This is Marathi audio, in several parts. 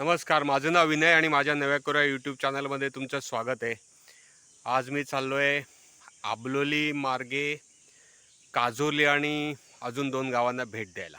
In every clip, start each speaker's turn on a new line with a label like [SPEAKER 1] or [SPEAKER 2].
[SPEAKER 1] नमस्कार माझं नाव विनय आणि माझ्या नव्या कोऱ्या यूट्यूब चॅनलमध्ये तुमचं स्वागत आहे. आज मी चाललो आहे आबलोली मार्गे काजोली आणि अजून दोन गावांना भेट द्यायला.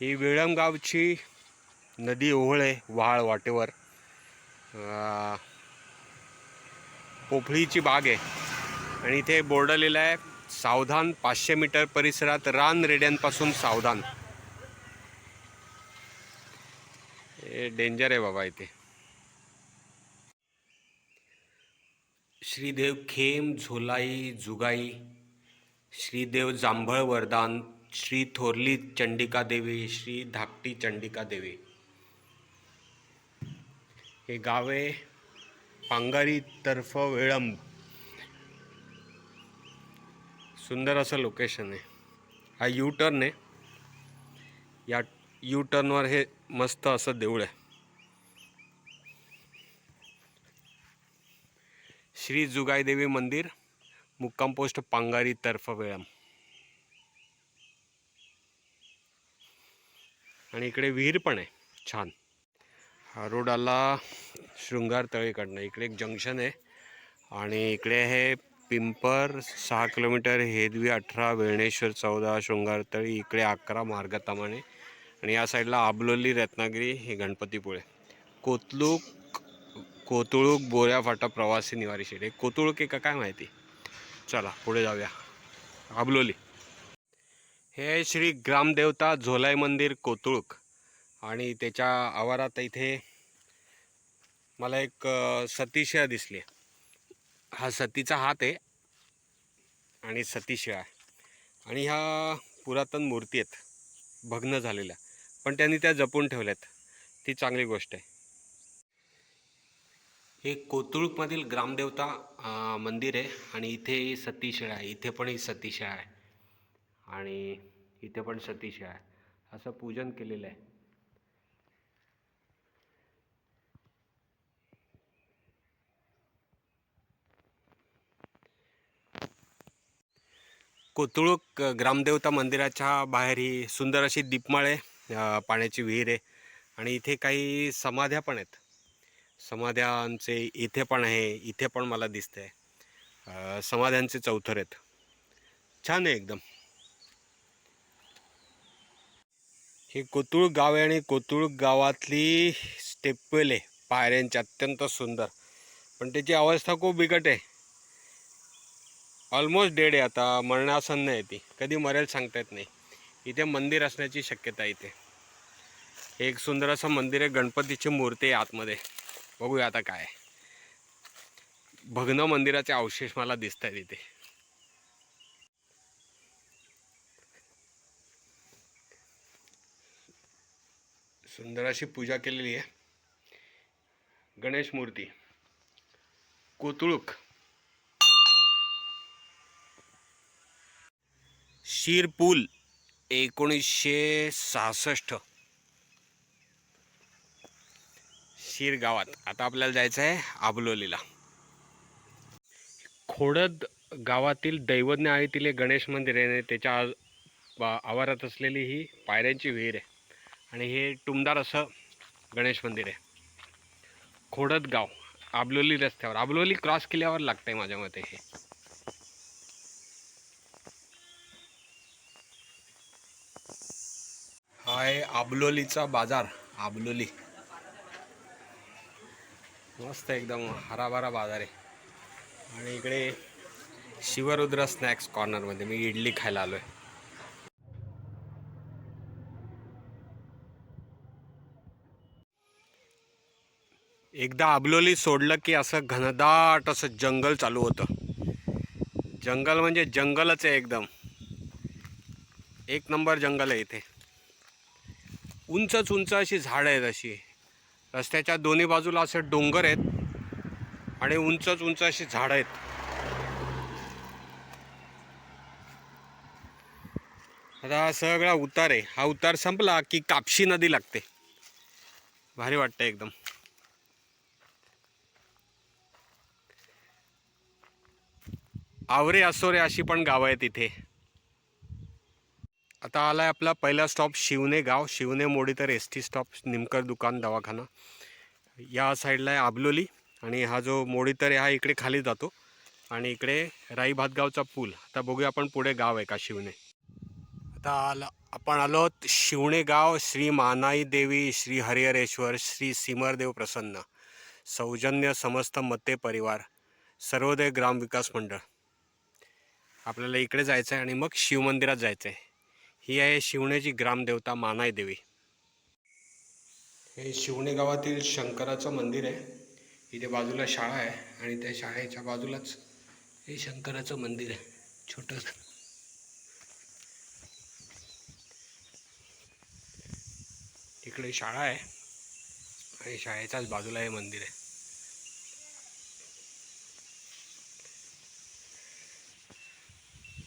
[SPEAKER 1] ही वेळमगावची नदी ओहळ आहे वहाळ वाटेवर. पोफळीची बाग आहे आणि इथे बोर्ड लिहिलं आहे सावधान पाचशे मीटर परिसरात रान रेड्यांपासून सावधान. हे डेंजर आहे बाबा इथे. श्रीदेव खेम झोलाई जुगाई श्रीदेव जांभळ वरदान श्री थोरली चंडिका देवी श्री धाकटी चंडिका देवी. हे गावे पांगारी तर्फ वेळंब. सुंदर असं लोकेशन आहे. हा यू टर्न आहे. या यू टर्नवर हे मस्त असं देऊळ आहे. श्री जुगाईदेवी मंदिर मुक्काम पोस्ट पांगारी तर्फ वेळम. आणि इकडे विहीर पण आहे. छान. हा रोड आला शृंगार तळीकडनं. इकडे एक जंक्शन आहे. आणि इकडे आहे पिंपर सहा किलोमीटर हेदवी अठरा वेळणेश्वर चौदा शृंगारतळी इकडे अकरा मार्गतामाने. आणि या साईडला आबलोली रत्नागिरी हे गणपतीपुळे. कोतलूक कोतुळूक बोऱ्या फाटा प्रवासी निवारी शेड. हे कोतुळूक एका काय माहिती? चला पुढे जाऊया. आबलोली. हे श्री ग्रामदेवता झोलाई मंदिर कोतुळूक. आणि त्याच्या आवारात इथे मला एक सतीशिळा दिसली हा सतीचा हात आहे आणि सतीशिळा आहे. आणि ह्या पुरातन मूर्ती आहेत. भग्न झालेल्या. पण त्यांनी त्या जपून ठेवल्यात. ती चांगली गोष्ट आहे. हे कोतुळमधील ग्रामदेवता मंदिर आहे आणि इथे सतीशिळा आहे. इथे पण ही सतीशिळा आहे. आणि इथे पण सतीशिळा आहे. असं पूजन केलेलं आहे. कोतुळूक ग्रामदेवता मंदिराच्या बाहेर ही सुंदर अशी दीपमाळ आहे पाण्याची विहीर आहे. आणि इथे काही समाध्या पण आहेत. समाध्यांचे इथे पण आहे इथे पण मला दिसते आहे समाध्यांचे चौथर आहेत. छान आहे एकदम. हे कोतुळ गाव आहे आणि कोतुळ गावातली स्टेपवेल आहे. पायऱ्यांची अत्यंत सुंदर. पण त्याची अवस्था खूप बिकट आहे. ऑलमोस्ट डेड आहे आता. मरणासन्न आहे ती. कधी मरेल सांगता येत नाही. इथे मंदिर असण्याची शक्यता आहे इथे. हे एक सुंदर असं मंदिर आहे गणपतीची मूर्ती आहे आतमध्ये. बघूया आता काय भग्न मंदिराचे अवशेष मला दिसत आहेत इथे. सुंदर अशी पूजा केलेली आहे. गणेश मूर्ती. कोतुळूक. शिरपूल. एकोणीसशे सहासष्ट. शिरगावात. आता आपल्याला जायचं आहे आबलोलीला. खोडद गावातील दैवज्ञ आळीतील एक गणेश मंदिर आहे त्याच्या आवारात असलेली ही पायऱ्यांची विहीर आहे. आणि हे टुमदार असं गणेश मंदिर आहे. खोडद गाव. आबलोली रस्त्यावर. आबलोली क्रॉस केल्यावर लागतंय माझ्या मते हे. आहे आबलोलीचा बाजार आबलोली. मस्त एकदम हराभरा बाजार आहे. आणि इकडे शिवरुद्र स्नॅक्स कॉर्नरमध्ये मी इडली खायला आलो आहे एकदा आबलोली सोडलं की असं घनदाट असं जंगल चालू होतं. जंगल म्हणजे जंगलच आहे एकदम. एक नंबर जंगल आहे इथे. उंचच उंच अशी झाडं आहेत अशी. रस्त्याच्या दोन्ही बाजूला असे डोंगर आहेत आणि उंचच उंच अशी झाडं आहेत. आता हा सगळा उतार आहे. हा उतार संपला की कापशी नदी लागते. भारी वाटतं एकदम. आवरे असोरे अशी पण गावं आहेत इथे. आता आला आहे आपला पहिला स्टॉप शिवणे गाव शिवणे मोडी तर एस टी स्टॉप निमकर दुकान दवाखाना. या साईडला आहे आबलोली आणि हा जो मोडीतर तर हा इकडे खाली जातो. आणि इकडे राई भातगावचा पूल. आता बघूया आपण पुढे गाव आहे का शिवणे आता आला आपण आलो आहोत शिवणे गाव श्री मानाई देवी श्री हरिहरेश्वर श्री सिमरदेव प्रसन्न. सौजन्य समस्त मते परिवार सर्वोदय ग्राम विकास मंडळ. आपल्याला इकडे जायचं आहे आणि मग शिवमंदिरात जायचं आहे ही आहे शिवण्याची ग्रामदेवता मानाय देवी. हे शिवणे गावातील शंकराचं मंदिर आहे. इथे बाजूला शाळा आहे आणि त्या शाळेच्या बाजूलाच हे शंकराचं मंदिर आहे. छोटंसं. इकडे शाळा आहे आणि शाळेच्याच बाजूला हे मंदिर आहे.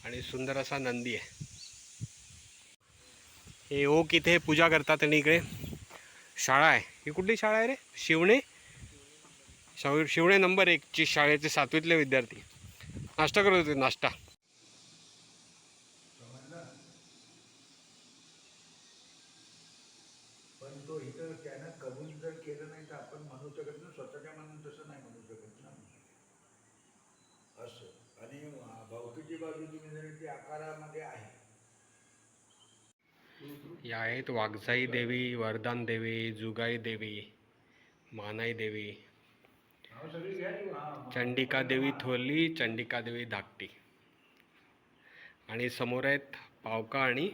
[SPEAKER 1] आणि सुंदर असा नंदी आहे. हे ओक इथे पूजा करतात आणि इकडे शाळा आहे. ही कुठली शाळा आहे रे? शिवणे? शिवणे नंबर एकची शाळेचे सातवीतले विद्यार्थी. नाश्ता करत होते नाश्ता
[SPEAKER 2] पण तो इथं त्यानं कबूल जर केलं नाही तर आपण म्हणू शकत ना स्वतःच्या मनात तसं नाही म्हणू शकत ना असं आणि अं, भौतिकी बाजू तुम्ही जर ती आकारामध्ये आहे
[SPEAKER 1] या आहेत वाघजाई देवी वरदान देवी जुगाई देवी मानाई देवी. चंडिका देवी थोरली चंडिका देवी धाकटी. आणि समोर आहेत पावका आणि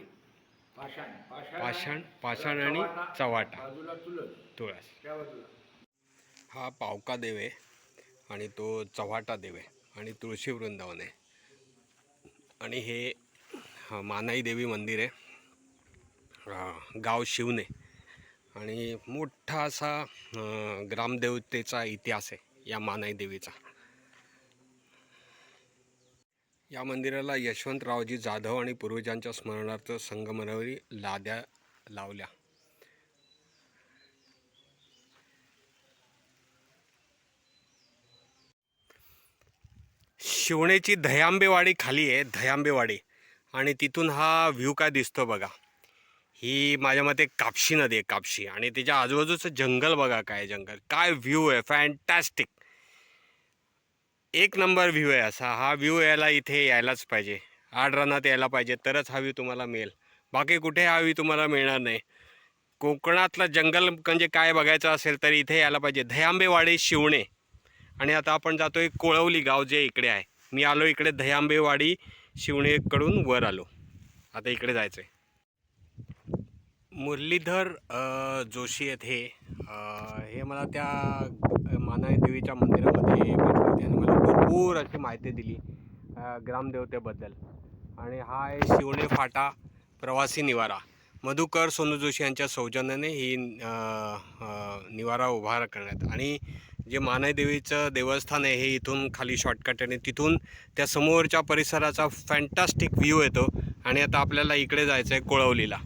[SPEAKER 2] पाषाण
[SPEAKER 1] पाषाण आणि चवाटा तुळस. हा पावका देव आहे आणि तो चव्हाटा देव आहे आणि तुळशी वृंदावन आहे. आणि हे मानाई देवी मंदिर आहे. गाव शिवणे आणि मोठा असा ग्रामदेवतेचा इतिहास आहे या मानाई देवीचा. या मंदिराला यशवंतरावजी जाधव आणि पूर्वजांच्या स्मरणार्थ संगमरवरी लाद्या लावल्या. शिवणेची दह्यांबेवाडी खाली आहे दह्यांबेवाडी. आणि तिथून हा व्ह्यू काय दिसतो बघा. ही माझ्या मते कापशी नदी आहे कापशी. आणि त्याच्या आजूबाजूचं जंगल बघा काय जंगल. काय व्ह्यू आहे फॅन्टॅस्टिक एक नंबर व्ह्यू आहे असा. हा व्ह्यू यायला इथे यायलाच पाहिजे. आड रनात यायला पाहिजे. तरच हा व्ह्यू तुम्हाला मिळेल. बाकी कुठे हा व्ह्यू तुम्हाला मिळणार नाही. कोकणातलं जंगल म्हणजे काय बघायचं असेल तर इथे यायला पाहिजे. दह्यांबेवाडी शिवणे. आणि आता आपण जातो आहे कोळवली गाव जे इकडे आहे. मी आलो इकडे दह्यांबेवाडी शिवणेकडून वर आलो. आता इकडे जायचं आहे मुरलीधर जोशी आहेत हे. हे मला त्या मानाई देवीच्या मंदिरामध्ये भेटले होते आणि मला भरपूर अशी माहिती दिली ग्रामदेवतेबद्दल. आणि हा आहे शिवणे फाटा प्रवासी निवारा. मधुकर सोनू जोशी यांच्या सौजन्याने ही निवारा उभा करण्यात. आणि जे मानाई देवीचं देवस्थान आहे हे इथून खाली शॉर्टकट आणि तिथून त्या समोरच्या परिसराचा फॅन्टॅस्टिक व्ह्यू येतो. आणि आता आपल्याला इकडे जायचं आहे कोळवलीला.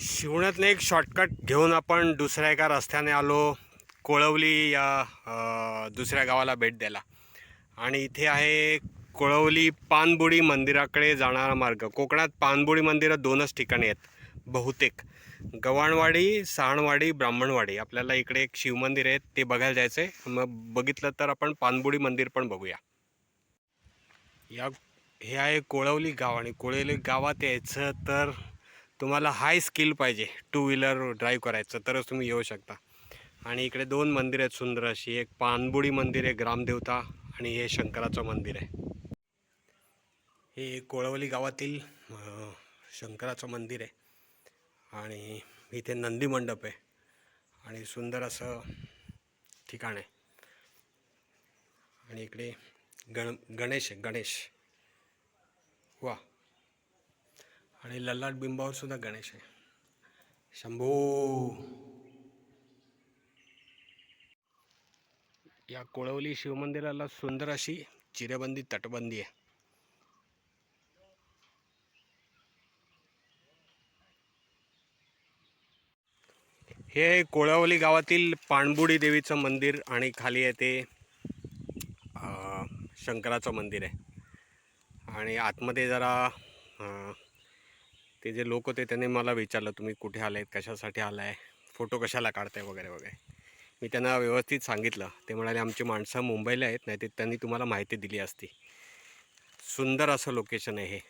[SPEAKER 1] शिवण्यातनं एक शॉर्टकट घेऊन आपण दुसऱ्या एका रस्त्याने आलो कोळवली या दुसऱ्या गावाला भेट द्यायला. आणि इथे आहे कोळवली पानबुडी मंदिराकडे जाणारा मार्ग. कोकणात पानबुडी मंदिरं दोनच ठिकाणी आहेत बहुतेक. गव्हाणवाडी सहाणवाडी ब्राह्मणवाडी. आपल्याला इकडे एक शिवमंदिर आहे ते बघायला जायचं आहे मग बघितलं तर आपण पानबुडी मंदिर पण बघूया. या हे आहे कोळवली गाव आणि कोळवली गावात यायचं तर तुम्हाला हाय स्किल पाहिजे. टू व्हीलर ड्राईव्ह करायचं तरच तुम्ही येऊ शकता. आणि इकडे दोन मंदिर आहेत सुंदर अशी. एक पानबुडी मंदिर आहे ग्रामदेवता आणि हे शंकराचं मंदिर आहे. हे कोळवली गावातील शंकराचं मंदिर आहे. आणि इथे नंदी मंडप आहे. आणि सुंदर असं ठिकाण आहे. आणि इकडे गण गणेश गणेश. वा आणि ललाट बिंबावर सुद्धा गणेश आहे. शंभू! या कोळवली शिवमंदिराला सुंदर अशी चिरेबंदी तटबंदी आहे. हे कोळवली गावातील पाणबुडी देवीचं मंदिर आणि खाली आहे ते शंकराचं मंदिर आहे. आणि आतमध्ये जरा ते जे लोक होते त्यांनी मला विचारलं तुम्ही कुठे आलायत कशासाठी आलाय? फोटो कशाला काढताय? वगैरे वगैरे. मी त्यांना व्यवस्थित सांगितलं. ते म्हणाले आमची माणसं मुंबईला आहेत नाही ते त्यांनी तुम्हाला माहिती दिली असती. सुंदर असं लोकेशन आहे हे.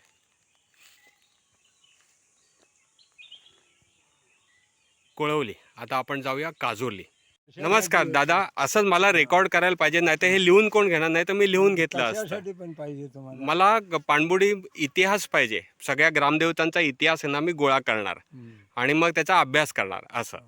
[SPEAKER 1] कोळवली. आता आपण जाऊया काजोली. नमस्कार दादा. असंच मला रेकॉर्ड करायला पाहिजे नाही तर हे लिहून कोण घेणार? नाही तर मी लिहून घेतलं असतं.
[SPEAKER 3] पण पाहिजे तुम्हाला?
[SPEAKER 1] मला ग- पाणबुडी इतिहास पाहिजे. सगळ्या ग्रामदेवतांचा इतिहास आहे ना मी गोळा करणार.
[SPEAKER 3] हम्म.
[SPEAKER 1] आणि मग त्याचा अभ्यास करणार असं.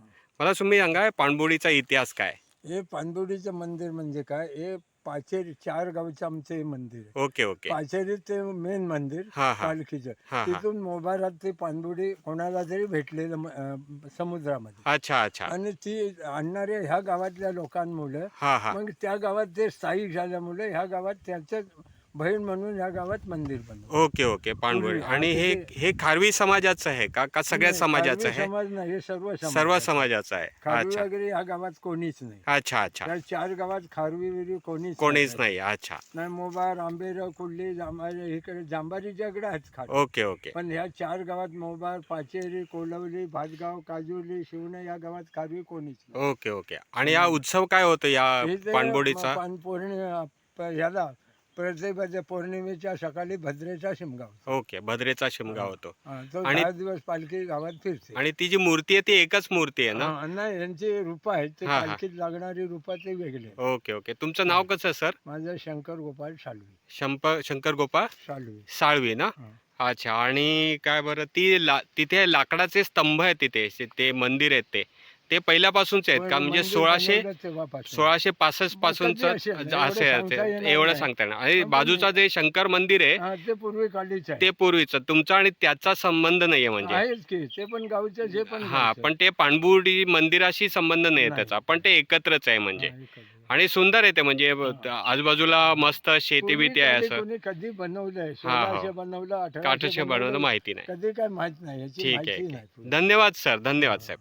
[SPEAKER 1] मला तुम्ही सांगा पाणबुडीचा इतिहास काय?
[SPEAKER 3] हे पानबुडीचं मंदिर म्हणजे काय? हे पाचेरी चार गावचं आमचं हे मंदिर आहे.
[SPEAKER 1] Okay okay.
[SPEAKER 3] पाचेरी ते मेन मंदिर
[SPEAKER 1] हा हा.
[SPEAKER 3] पालखीचं.
[SPEAKER 1] हा हा.
[SPEAKER 3] तिथून मोबाईलात ते पानबुडी कोणाला तरी भेटलेलं म- अं, समुद्रामध्ये.
[SPEAKER 1] अच्छा अच्छा.
[SPEAKER 3] आणि ती आणणाऱ्या ह्या गावातल्या लोकांमुळे
[SPEAKER 1] हा हा.
[SPEAKER 3] मग त्या गावात ते स्थायिक झाल्यामुळे ह्या गावात त्याचं बहीण म्हणून ह्या गावात मंदिर बनवलं.
[SPEAKER 1] ओके ओके
[SPEAKER 3] पूर्वी,
[SPEAKER 1] आणि हे हे खारवी समाजाचं आहे का? का सगळ्या समाजाचं आहे?
[SPEAKER 3] समाज नाही हे सर्व समाज
[SPEAKER 1] सर्व
[SPEAKER 3] आहे.
[SPEAKER 1] समाजाचं आहे.
[SPEAKER 3] खारवी
[SPEAKER 1] अच्छा.
[SPEAKER 3] वगैरे ह्या गावात कोणीच नाही.
[SPEAKER 1] अच्छा अच्छा.
[SPEAKER 3] त्या चार गावात खारवी विरी कोणीच
[SPEAKER 1] कोणीच नाही. अच्छा.
[SPEAKER 3] नाही मोबार आंबेर कुर्ली जांभारी इकडे जांभारीच्या इकडे आहेत
[SPEAKER 1] ओके ओके.
[SPEAKER 3] पण ह्या चार गावात मोबार पाचेरी कोलवली भातगाव काजूली शिवणे या गावात खारवी कोणीच नाही.
[SPEAKER 1] Okay okay. आणि हा उत्सव काय होतो या पाणबुडीचा?
[SPEAKER 3] पान पौर्णिमा प- ह्याला पौर्णिमेच्या सकाळी भद्रेचा शिमगाव
[SPEAKER 1] ओके भद्रेचा शिमगा होतो.
[SPEAKER 3] हा, तो
[SPEAKER 1] आणि-
[SPEAKER 3] दहा दिवस पालखी गावात फिरते.
[SPEAKER 1] आणि ती जी मूर्ती आहे ती एकच मूर्ती आहे ना?
[SPEAKER 3] हा, नाही यांची रूप आहेत ते
[SPEAKER 1] हा, हा.
[SPEAKER 3] पालखीत लागणारी रूप ते वेगळे
[SPEAKER 1] ओके ओके. तुमचं नाव कसं सर?
[SPEAKER 3] माझं शंकर गोपाल शालवी.
[SPEAKER 1] शंप शंकर गोपाळ
[SPEAKER 3] शालवी.
[SPEAKER 1] साळवी ना?
[SPEAKER 3] हा.
[SPEAKER 1] अच्छा आणि काय बरं ती ला तिथे लाकडाचे स्तंभ आहेत तिथे शे- ते मंदिर आहेत ते. ते पहिल्यापासूनच आहेत का म्हणजे
[SPEAKER 3] मंदिर
[SPEAKER 1] सोळाशे
[SPEAKER 3] बनवलं.
[SPEAKER 1] सोळाशे पासष्ट पासूनच असे एवढं. सांगता येणार आणि बाजूचा जे शंकर मंदिर आहे
[SPEAKER 3] ते पूर्वी काढलीच
[SPEAKER 1] ते पूर्वीचं तुमचा आणि त्याचा संबंध नाहीये म्हणजे
[SPEAKER 3] ते पण
[SPEAKER 1] हा. पण ते पाणबुडी मंदिराशी संबंध नाही. त्याचा पण ते एकत्रच आहे म्हणजे. आणि सुंदर आहे ते म्हणजे. आजूबाजूला मस्त शेती बिती आहे असं
[SPEAKER 3] कधी. बनवलं
[SPEAKER 1] काठशे
[SPEAKER 3] अठराशे
[SPEAKER 1] बनवणं माहिती नाही
[SPEAKER 3] कधी काय माहीत नाही
[SPEAKER 1] ठीक आहे. धन्यवाद सर धन्यवाद साहेब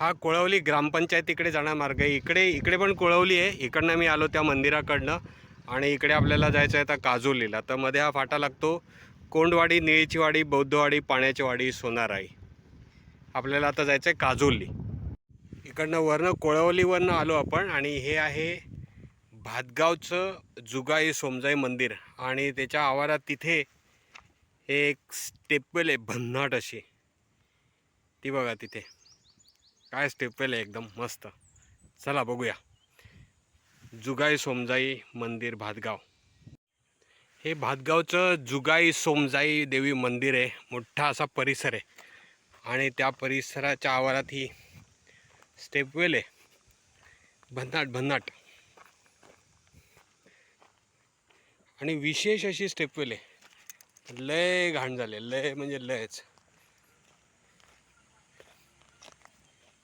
[SPEAKER 1] हा कोळवली ग्रामपंचायत इकडे जाणार मार्ग आहे. इकडे इकडे पण कोळवली आहे. इकडनं मी आलो त्या मंदिराकडनं आणि इकडे आपल्याला जायचं आहे आता काजोलीला. तर मध्ये हा फाटा लागतो. कोंडवाडी निळीची वाडी बौद्धवाडी पाण्याची वाडी सोनाराई. आपल्याला आता जायचं आहे काजोली. इकडनं वरनं कोळवलीवरनं आलो आपण आणि हे आहे भातगावचं जुगाई सोमजाई मंदिर. आणि त्याच्या आवारात तिथे एक स्टेपल आहे भन्नाट अशी. ती बघा तिथे. काय स्टेपवेल आहे एकदम मस्त. चला बघूया. जुगाई सोमजाई मंदिर भातगाव. हे भातगावचं जुगाई सोमजाई देवी मंदिर आहे. मोठा असा परिसर आहे. आणि त्या परिसराच्या आवारात ही स्टेपवेल आहे. भन्नाट भन्नाट. आणि विशेष अशी स्टेपवेल आहे. लय घाण झाले लय म्हणजे लयच.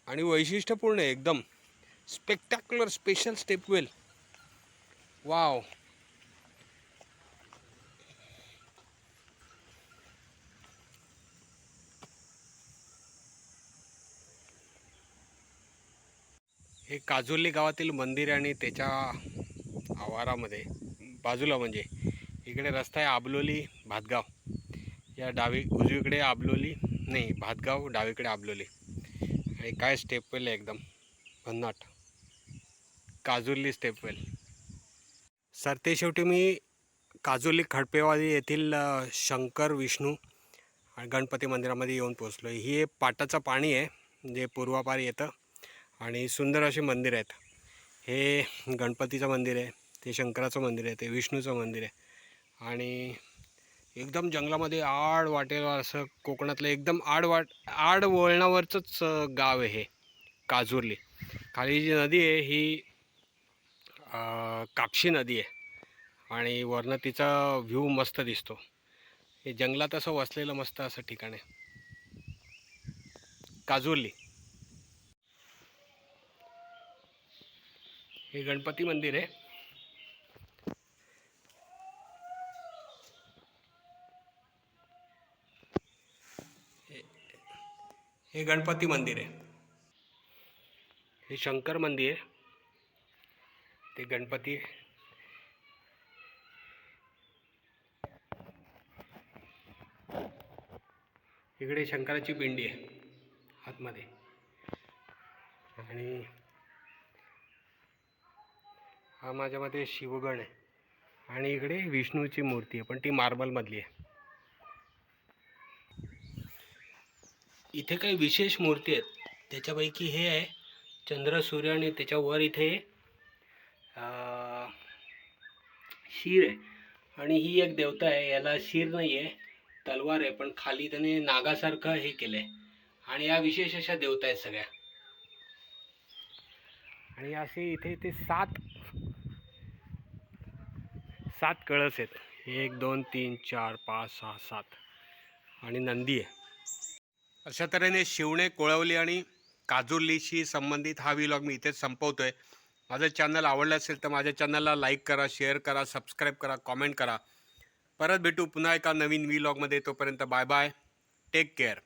[SPEAKER 1] आणि वैशिष्ट्यपूर्ण आहे एकदम. स्पेक्टॅक्युलर स्पेशल स्टेपवेल वाव हे काजोली गावातील मंदिर आणि त्याच्या आवारामध्ये बाजूला म्हणजे इकडे रस्ता आहे आबलोली भातगाव. या डावी उजवीकडे आबलोली नाही भातगाव डावीकडे आबलोली. आणि काय स्टेपवेल आहे एकदम? भन्नाट. काजुली स्टेपवेल सर ते शेवटी मी काजुली खडपेवाडी येथील शंकर विष्णू आणि गणपती मंदिरामध्ये येऊन पोचलो ही पाटाचं पाणी आहे जे पूर्वापार येतं आणि सुंदर असे मंदिर आहेत. हे गणपतीचं मंदिर आहे ते शंकराचं मंदिर आहे ते विष्णूचं मंदिर आहे आणि एकदम जंगलामध्ये आड वाटेवर असं कोकणातलं एकदम आड वाट आड वळणावरचंच गाव आहे हे काजूर्ली. खाली जी नदी आहे ही कापशी नदी आहे. आणि वरनं तिचा व्ह्यू मस्त दिसतो. हे जंगलात असं वसलेलं मस्त असं ठिकाण आहे. काजूर्ली. हे गणपती मंदिर आहे. हे गणपती मंदिर आहे. हे शंकर मंदिर आहे. ते गणपती आहे. इकडे शंकराची पिंडी आहे आतमध्ये. आणि हा माझ्या मते शिवगण आहे. आणि इकडे विष्णूची मूर्ती आहे पण ती मार्बलमधली आहे. इथे काही विशेष मूर्ती आहेत. त्याच्यापैकी हे आहे चंद्र सूर्य आणि त्याच्यावर इथे शीर आहे. आणि ही एक देवता आहे याला शीर नाही आहे तलवार आहे पण खाली त्याने नागासारखं हे केलं आहे आणि या विशेष अशा देवता आहेत सगळ्या. आणि असे इथे इथे सात सात कळस आहेत. एक दोन तीन चार पाच सहा सात. आणि नंदी आहे. अशा तऱ्हेने शिवणे कोळवली आणि काजुर्लीशी संबंधित हा विलॉग मी इथेच आहे माझं चॅनल आवडलं असेल तर माझ्या चॅनलला लाईक करा शेअर करा सबस्क्राईब करा कॉमेंट करा. परत भेटू पुन्हा एका नवीन व्लॉगमध्ये तोपर्यंत बाय बाय टेक केअर